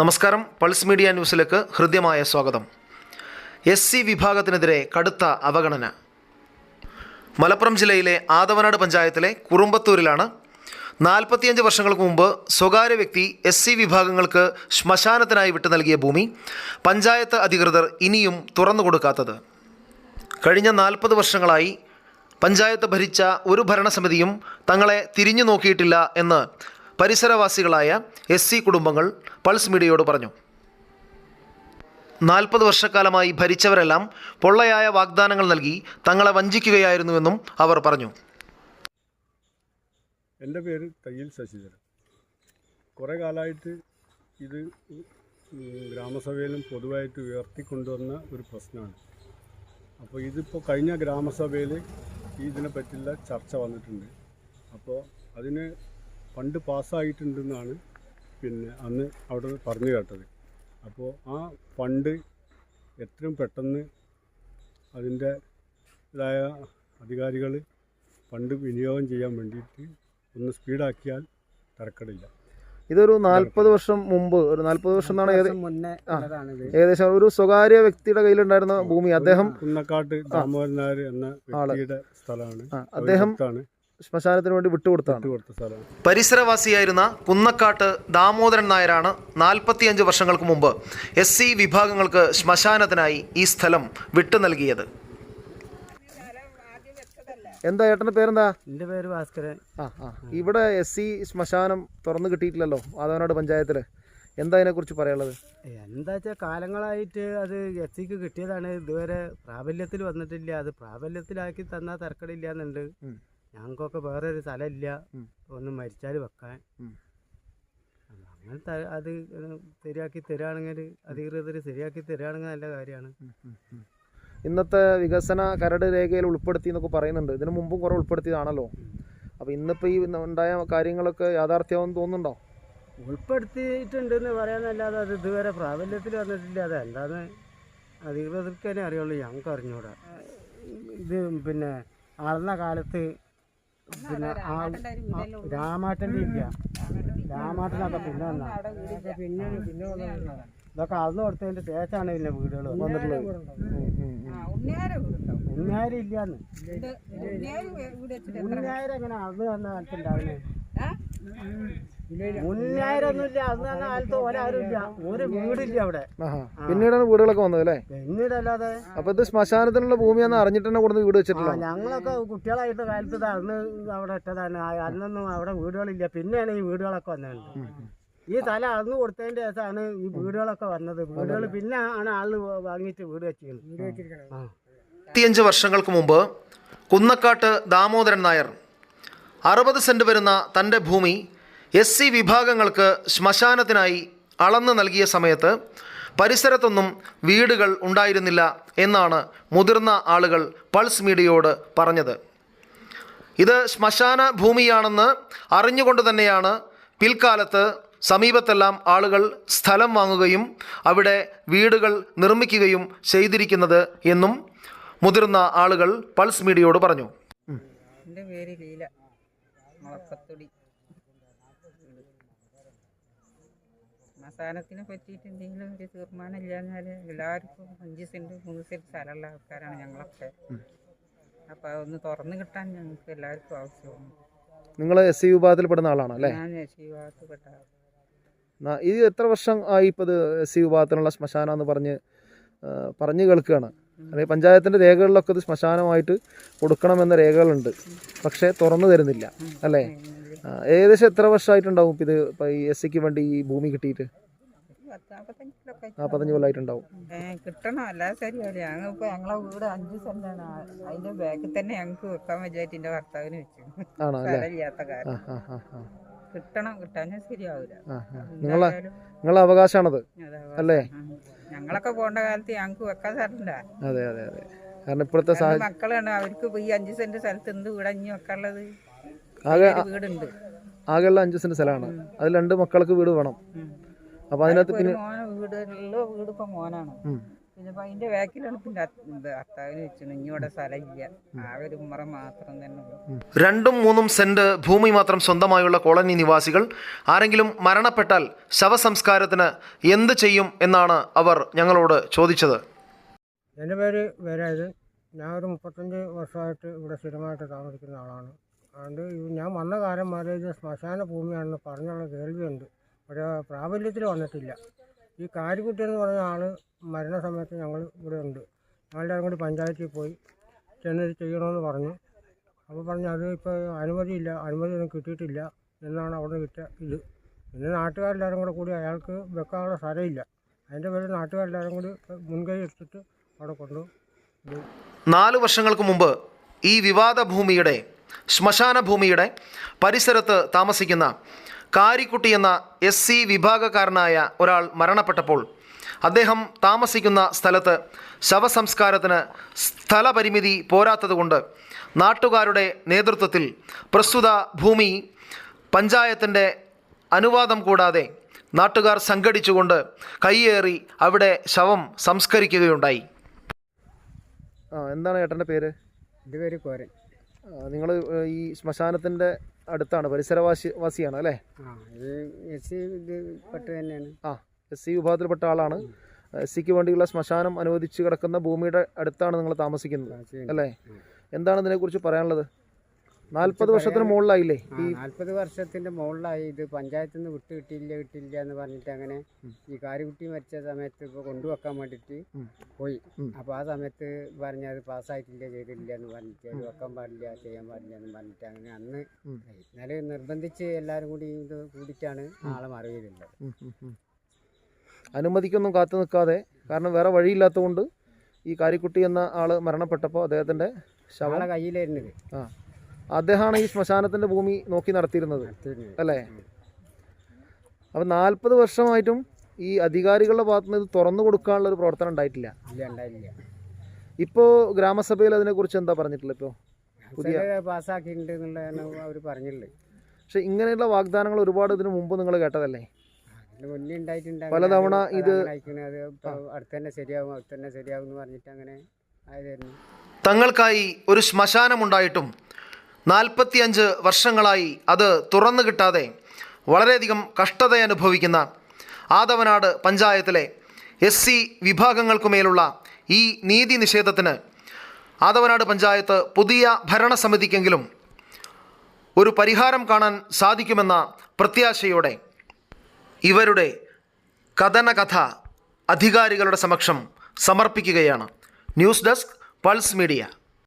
നമസ്കാരം. Pulse media ന്യൂസിലേക്ക് ഹൃദ്യമായ സ്വാഗതം. എസ് സി വിഭാഗത്തിനെതിരെ കടുത്ത അവഗണന. മലപ്പുറം ജില്ലയിലെ ആദവനാട് പഞ്ചായത്തിലെ കുറുമ്പത്തൂരിലാണ് നാൽപ്പത്തിയഞ്ച് വർഷങ്ങൾക്ക് മുമ്പ് സ്വകാര്യ വ്യക്തി എസ് സി വിഭാഗങ്ങൾക്ക് ശ്മശാനത്തിനായി വിട്ടു നൽകിയ ഭൂമി പഞ്ചായത്ത് അധികൃതർ ഇനിയും തുറന്നു കൊടുക്കാത്തത്. കഴിഞ്ഞ നാൽപ്പത് വർഷങ്ങളായി പഞ്ചായത്ത് ഭരിച്ച ഒരു ഭരണസമിതിയും തങ്ങളെ തിരിഞ്ഞു നോക്കിയിട്ടില്ല എന്ന് പരിസരവാസികളായ എസ് സി കുടുംബങ്ങൾ പൾസ് മീഡിയയോട് പറഞ്ഞു. നാൽപ്പത് വർഷക്കാലമായി ഭരിച്ചവരെല്ലാം പൊള്ളയായ വാഗ്ദാനങ്ങൾ നൽകി തങ്ങളെ വഞ്ചിക്കുകയായിരുന്നുവെന്നും അവർ പറഞ്ഞു. എന്റെ പേര് തയ്യൽ ശശിധരൻ. കുറേ കാലമായിട്ട് ഇത് ഗ്രാമസഭയിലും പൊതുവായിട്ട് ഉയർത്തിക്കൊണ്ടുവന്ന ഒരു പ്രശ്നമാണ്. അപ്പോൾ ഇതിപ്പോൾ കഴിഞ്ഞ ഗ്രാമസഭയിൽ ഇതിനെ പറ്റിയുള്ള ചർച്ച വന്നിട്ടുണ്ട്. അപ്പോൾ അതിന് ഫണ്ട് പാസ്സായിട്ടുണ്ടെന്നാണ് പിന്നെ അന്ന് അവിടെ പറഞ്ഞു കേട്ടത്. അപ്പോൾ ആ ഫണ്ട് എത്രയും പെട്ടെന്ന് അതിന്റെ ഇതായ അധികാരികൾ ഫണ്ട് വിനിയോഗം ചെയ്യാൻ വേണ്ടിയിട്ട് ഒന്ന് സ്പീഡാക്കിയാൽ തരക്കടില്ല. ഇതൊരു നാൽപ്പത് വർഷം മുമ്പ് ഒരു നാൽപ്പത് വർഷം എന്നാണ് ഏകദേശം ഒരു സ്വകാര്യ വ്യക്തിയുടെ കയ്യിലുണ്ടായിരുന്ന ഭൂമി. അദ്ദേഹം കുന്നക്കാട്ട് ദാമോദരൻ നായർ എന്ന വ്യക്തിയുടെ സ്ഥലമാണ്. അദ്ദേഹം ശ്മശാനത്തിന് വേണ്ടി വിട്ടുകൊടുത്താണ് പരിസരവാസിയായിരുന്ന കുന്നക്കാട്ട് ദാമോദരൻ നായരാണ് നാൽപ്പത്തിയഞ്ച് വർഷങ്ങൾക്ക് മുമ്പ് എസ് സി വിഭാഗങ്ങൾക്ക് ശ്മശാനത്തിനായി ഈ സ്ഥലം വിട്ടു നൽകിയത്. എന്താ ഏട്ടന്റെ പേരെന്താ? എന്റെ പേര് ഭാസ്കരൻ. ആ ആ. ഇവിടെ എസ് സി ശ്മശാനം തുറന്നു കിട്ടിയിട്ടില്ലല്ലോ ആദവനാട് പഞ്ചായത്തിൽ എന്താ അതിനെക്കുറിച്ച് പറയാനുള്ളത്? എന്താ വെച്ചാൽ കാലങ്ങളായിട്ട് അത് എസ് സിക്ക് കിട്ടിയതാണ്. ഇതുവരെ പ്രാബല്യത്തിൽ വന്നിട്ടില്ല. അത് പ്രാബല്യത്തിലാക്കി തന്നാൽ തരക്കടില്ല എന്നുണ്ട്. ഞങ്ങൾക്കൊക്കെ വേറെ ഒരു സ്ഥലമില്ല. ഒന്ന് മരിച്ചാൽ വെക്കാൻ. അങ്ങനത്തെ അത് ശരിയാക്കി തരികയാണെങ്കിൽ അധികൃതർ ശരിയാക്കി തരികയാണെങ്കിൽ നല്ല കാര്യമാണ്. ഇന്നത്തെ വികസന കരട് രേഖയിൽ ഉൾപ്പെടുത്തി എന്നൊക്കെ പറയുന്നുണ്ട്. ഇതിനു മുമ്പും കുറേ ഉൾപ്പെടുത്തിയതാണല്ലോ. അപ്പോൾ ഇന്നിപ്പോ ഈ ഉണ്ടായ കാര്യങ്ങളൊക്കെ യാഥാർത്ഥ്യമാവും തോന്നുന്നുണ്ടോ? ഉൾപ്പെടുത്തിയിട്ടുണ്ടെന്ന് പറയാനല്ലാതെ അത് ഇതുവരെ പ്രാബല്യത്തിൽ വന്നിട്ടില്ല. അത് എന്താന്ന് അധികൃതർക്ക് തന്നെ അറിയുള്ളൂ. ഞങ്ങൾക്ക് അറിഞ്ഞൂടാ ഇത് പിന്നെ അളന്ന കാലത്ത് പിന്നെ ആ രാമാട്ടന്റെ ഇല്ല. രാമാട്ടനൊക്കെ പിന്നെ വന്നാ പിന്നെ പിന്നെ. ഇതൊക്കെ അളന്ന് കൊടുത്തതിന്റെ ശേഷമാണ് പിന്നെ വീടുകൾ വന്നിട്ടുള്ളത്. ഉണ്ണിയായിരം ഇല്ലാന്ന്. ഉണ്ണിയായിരം എങ്ങനെ അളന്ന് തന്ന കാലത്ത് ഉണ്ടാവുന്നത് മുന്നായിരം ഒന്നുമില്ല അന്ന് തന്ന കാലത്ത് ഒരാരും ഇല്ല ഒരു വീടില്ല അവിടെ. പിന്നീടാണ് വീടുകളൊക്കെ വന്നത് അല്ലേ? പിന്നീടല്ലാതെ അപ്പോൾ ഇത് ശ്മശാനത്തിനുള്ള ഭൂമിയാണെന്ന് അറിഞ്ഞിട്ട് തന്നെ കൊടുത്ത് വീട് വെച്ചിട്ടുള്ളത് വെച്ചിട്ടില്ല ഞങ്ങളൊക്കെ കുട്ടികളായിട്ട് കാലത്ത് അന്ന് അവിടെ ഇട്ടതാണ്. അന്നൊന്നും അവിടെ വീടുകളില്ല. പിന്നെയാണ് ഈ വീടുകളൊക്കെ വന്നത്. ഈ തല അന്ന് കൊടുത്തതിന്റെ ശേഷമാണ് ഈ വീടുകളൊക്കെ വന്നത്. വീടുകൾ പിന്നെ ആണ് ആൾ വാങ്ങിയിട്ട് വീട് വെച്ചിരിക്കുന്നത്. ഇരുപത്തിയഞ്ച് വർഷങ്ങൾക്ക് മുമ്പ് കുന്നക്കാട്ട് ദാമോദരൻ നായർ അറുപത് സെന്റ് വരുന്ന തന്റെ ഭൂമി എസ് സി വിഭാഗങ്ങൾക്ക് ശ്മശാനത്തിനായി അളന്നു നൽകിയ സമയത്ത് പരിസരത്തൊന്നും വീടുകൾ ഉണ്ടായിരുന്നില്ല എന്നാണ് മുതിർന്ന ആളുകൾ പൾസ് മീഡിയയോട് പറഞ്ഞത്. ഇത് ശ്മശാന ഭൂമിയാണെന്ന് അറിഞ്ഞുകൊണ്ട് തന്നെയാണ് പിൽക്കാലത്ത് സമീപത്തെല്ലാം ആളുകൾ സ്ഥലം വാങ്ങുകയും അവിടെ വീടുകൾ നിർമ്മിക്കുകയും ചെയ്തിരിക്കുന്നത് എന്നും മുതിർന്ന ആളുകൾ പൾസ് മീഡിയയോട് പറഞ്ഞു. എന്റെ പേര് ലീല. മുളക്കത്തൊടി മസാനത്തിനെ പറ്റിയിട്ട് എന്തെങ്കിലും ഒരു തീർമാനം ഇല്ലാഞ്ഞാൽ എല്ലാവർക്കും അഞ്ച് സെന്റ് മൂന്ന് സെന്റ് സ്ഥലമുള്ള ആൾക്കാരാണ് ഞങ്ങളൊക്കെ. അപ്പൊ അതൊന്ന് തുറന്നു കിട്ടാൻ ഞങ്ങൾക്ക് എല്ലാവർക്കും ആവശ്യമാണ്. നിങ്ങൾ എസ് സി വിഭാഗത്തിൽപ്പെടുന്ന ആളാണ് അല്ലേ? ഞാൻ വിഭാഗത്തിൽ ന- ഇത് എത്ര വർഷം ആയി ഇപ്പോൾ ഇത് എസ് സി വിഭാഗത്തിനുള്ള ശ്മശാനം എന്ന് പറഞ്ഞ് പറഞ്ഞു കേൾക്കുകയാണ്. അതായത് പഞ്ചായത്തിന്റെ രേഖകളിലൊക്കെ ഇത് ശ്മശാനമായിട്ട് കൊടുക്കണമെന്ന രേഖകളുണ്ട്. പക്ഷേ തുറന്നു തരുന്നില്ല. അല്ലേ? ഏകദേശം എത്ര വർഷമായിട്ടുണ്ടാവും ഇപ്പം ഇത്? ഇപ്പം എസ് സിക്ക് വേണ്ടി ഈ ഭൂമി കിട്ടിയിട്ട്? നാപ്പത്തഞ്ച് നാൽപ്പത്തഞ്ച് കൊല്ലമായിട്ടുണ്ടാവും കിട്ടണം അല്ലാതെ ശരിയല്ല ഞങ്ങൾ ഇപ്പോൾ ഞങ്ങളെ വീട് അഞ്ച് സെന്റാണ്. അതിന്റെ ബാക്കിൽ തന്നെ ഞങ്ങൾക്ക് വെക്കാൻ വിചാരിച്ച് എന്റെ ഭർത്താവിന് വെച്ചു. സ്ഥലമില്ലാത്ത കാരണം. കിട്ടണം കിട്ടാഞ്ഞാൽ ശരിയാവില്ല നിങ്ങളെ നിങ്ങളെ അവകാശമാണത് അല്ലേ? ഞങ്ങളൊക്കെ പോണ്ട കാലത്ത് ഞങ്ങൾക്ക് വെക്കാൻ സ്ഥലമില്ല അതെ അതെ അതെ. കാരണം ഇപ്പോഴത്തെ മക്കളാണ് അവർക്ക് ഈ അഞ്ച് സെന്റ് സ്ഥലത്ത് എന്ത് വീടഞ്ഞു ഇനി വെക്കാനുള്ളത്? ആകെ ഒരു വീടുണ്ട്. ആകെയുള്ള അഞ്ചു സെന്റ് സ്ഥലമാണ്. അതിൽ രണ്ട് മക്കൾക്ക് വീട് വേണം. അപ്പൊ അപ്പോൾ അതിനകത്ത് പിന്നെ വീട് ഉള്ള വീട് ഇപ്പൊ മോനാണ്. പിന്നെ അതിന്റെ ബാക്കിലാണ് പിന്നെ അത് ഇത് ഭർത്താവിന് വെച്ചു ഇനി ഇവിടെ സ്ഥലമില്ല. ആകെ ഒരു ഉമ്മറ മാത്രം തന്നെ രണ്ടും മൂന്നും സെന്റ് ഭൂമി മാത്രം സ്വന്തമായുള്ള കോളനി നിവാസികൾ. ആരെങ്കിലും മരണപ്പെട്ടാൽ ശവസംസ്കാരത്തിന് എന്ത് ചെയ്യും എന്നാണ് അവർ ഞങ്ങളോട് ചോദിച്ചത്. എന്റെ പേര് വേരായത് ഞാൻ ഒരു മുപ്പത്തഞ്ച് വർഷമായിട്ട് ഇവിടെ സ്ഥിരമായിട്ട് താമസിക്കുന്ന ആളാണ്. അതുകൊണ്ട് ഇത് ഞാൻ വന്ന കാലം വരെ ഇത് ശ്മശാന ഭൂമിയാണെന്ന് പറഞ്ഞുള്ള കേൾവിയുണ്ട്. പക്ഷേ പ്രാബല്യത്തിൽ വന്നിട്ടില്ല. ഈ കാരിക്കുട്ടി എന്ന് പറഞ്ഞ ആൾ മരണസമയത്ത് ഞങ്ങൾ ഇവിടെ ഉണ്ട്. ഞങ്ങളെല്ലാവരും അങ്ങോട്ട് പഞ്ചായത്തിൽ പോയി ചെന്ന് ഇത് ചെയ്യണമെന്ന് പറഞ്ഞു. അപ്പോൾ പറഞ്ഞു അത് ഇപ്പോൾ അനുമതിയില്ല അനുമതി ഒന്നും കിട്ടിയിട്ടില്ല എന്നാണ് അവിടെ കിട്ടിയ ഇത്. പിന്നെ നാട്ടുകാരെല്ലാവരും കൂടെ കൂടി അയാൾക്ക് വെക്കാനുള്ള സ്ഥലമില്ല. അതിന്റെ പേരിൽ നാട്ടുകാരെല്ലാവരും കൂടി മുൻകൈ എടുത്തിട്ട് അവിടെ കൊണ്ടു നാല് വർഷങ്ങൾക്ക് മുമ്പ് ഈ വിവാദ ഭൂമിയുടെ ശ്മശാന ഭൂമിയുടെ പരിസരത്ത് താമസിക്കുന്ന കാരിക്കുട്ടി എന്ന എസ് സി വിഭാഗക്കാരനായ ഒരാൾ മരണപ്പെട്ടപ്പോൾ അദ്ദേഹം താമസിക്കുന്ന സ്ഥലത്ത് ശവസംസ്കാരത്തിന് സ്ഥലപരിമിതി പോരാത്തതുകൊണ്ട് നാട്ടുകാരുടെ നേതൃത്വത്തിൽ പ്രസ്തുത ഭൂമി പഞ്ചായത്തിന്റെ അനുവാദം കൂടാതെ നാട്ടുകാർ സംഘടിച്ചുകൊണ്ട് കൈയേറി അവിടെ ശവം സംസ്കരിക്കുകയുണ്ടായി. ആ എന്താണ് ഏട്ടന്റെ പേര്? എന്റെ പേര് കോരൻ. നിങ്ങൾ ഈ ശ്മശാനത്തിന്റെ അടുത്താണ് പരിസരവാസി വാസിയാണ് അല്ലേ? ആ ഇത് എസ് സി തന്നെയാണ്. ആ എസ് സി വിഭാഗത്തിൽപ്പെട്ട ആളാണ്. എസ് സിക്ക് വേണ്ടിയുള്ള ശ്മശാനം അനുവദിച്ച് കിടക്കുന്ന ഭൂമിയുടെ അടുത്താണ് നിങ്ങൾ താമസിക്കുന്നത് അല്ലേ? എന്താണ് ഇതിനെക്കുറിച്ച് പറയാനുള്ളത്? നാൽപ്പത് വർഷത്തിന് മുകളിലായില്ലേ? ആ നാൽപ്പത് വർഷത്തിന്റെ മുകളിലായി. ഇത് പഞ്ചായത്തിൽ നിന്ന് വിട്ട് കിട്ടിയില്ല കിട്ടിയില്ല എന്ന് പറഞ്ഞിട്ട് അങ്ങനെ ഈ കാരുകുട്ടി മരിച്ച സമയത്ത് ഇപ്പോൾ കൊണ്ടുവെക്കാൻ വേണ്ടിയിട്ട് ഉം. പോയി. അപ്പൊ അപ്പോൾ ആ സമയത്ത് പറഞ്ഞത് പാസ്സായിട്ടില്ല ചെയ്തില്ല എന്ന് പറഞ്ഞിട്ട് അത് വെക്കാൻ പാടില്ല ചെയ്യാൻ പാടില്ല എന്ന് പറഞ്ഞിട്ട് അങ്ങനെ അന്ന് എന്നാൽ നിർബന്ധിച്ച് എല്ലാവരും കൂടി ഇത് കൂടിയിട്ടാണ് ആളെ മറിയതുള്ളത്. അനുമതിക്കൊന്നും കാത്തു നിൽക്കാതെ കാരണം വേറെ വഴിയില്ലാത്തതുകൊണ്ട് ഈ കാരിക്കുട്ടി എന്ന ആൾ മരണപ്പെട്ടപ്പോൾ അദ്ദേഹത്തിന്റെ ശവള കയ്യിലായിരുന്നത്. ആ. അദ്ദേഹമാണ് ഈ ശ്മശാനത്തിന്റെ ഭൂമി നോക്കി നടത്തിയിരുന്നത്. അല്ലേ? അപ്പം നാൽപ്പത് വർഷമായിട്ടും ഈ അധികാരികളുടെ ഭാഗത്തുനിന്ന് ഇത് തുറന്നു കൊടുക്കാനുള്ള ഒരു പ്രവർത്തനം ഉണ്ടായിട്ടില്ല. ഇല്ല ഉണ്ടായില്ല. ഇപ്പോൾ ഗ്രാമസഭയിൽ അതിനെക്കുറിച്ച് എന്താ പറഞ്ഞിട്ടുള്ളത് ഇപ്പോ? പുതിയ- പാസ്സാക്കിയിട്ടുണ്ട് അവർ പറഞ്ഞില്ലേ പക്ഷെ ഇങ്ങനെയുള്ള വാഗ്ദാനങ്ങൾ ഒരുപാട് ഇതിനു മുമ്പ് നിങ്ങൾ കേട്ടതല്ലേ? അതിന് പലതവണ ഇത് ശരിയാവും അടുത്തതന്നെ ശരിയാവും എന്ന് പറഞ്ഞിട്ട് അങ്ങനെ തങ്ങൾക്കായി ഒരു ശ്മശാനമുണ്ടായിട്ടും നാൽപ്പത്തിയഞ്ച് വർഷങ്ങളായി അത് തുറന്നു കിട്ടാതെ വളരെയധികം കഷ്ടത അനുഭവിക്കുന്ന ആദവനാട് പഞ്ചായത്തിലെ എസ് സി വിഭാഗങ്ങൾക്കുമേലുള്ള ഈ നീതി നിഷേധത്തിന് ആദവനാട് പഞ്ചായത്ത് പുതിയ ഭരണസമിതിക്കെങ്കിലും ഒരു പരിഹാരം കാണാൻ സാധിക്കുമെന്ന പ്രത്യാശയോടെ ഇവരുടെ കഥനകഥ അധികാരികളുടെ സമക്ഷം സമർപ്പിക്കുകയാണ്. News desk Pulse Media.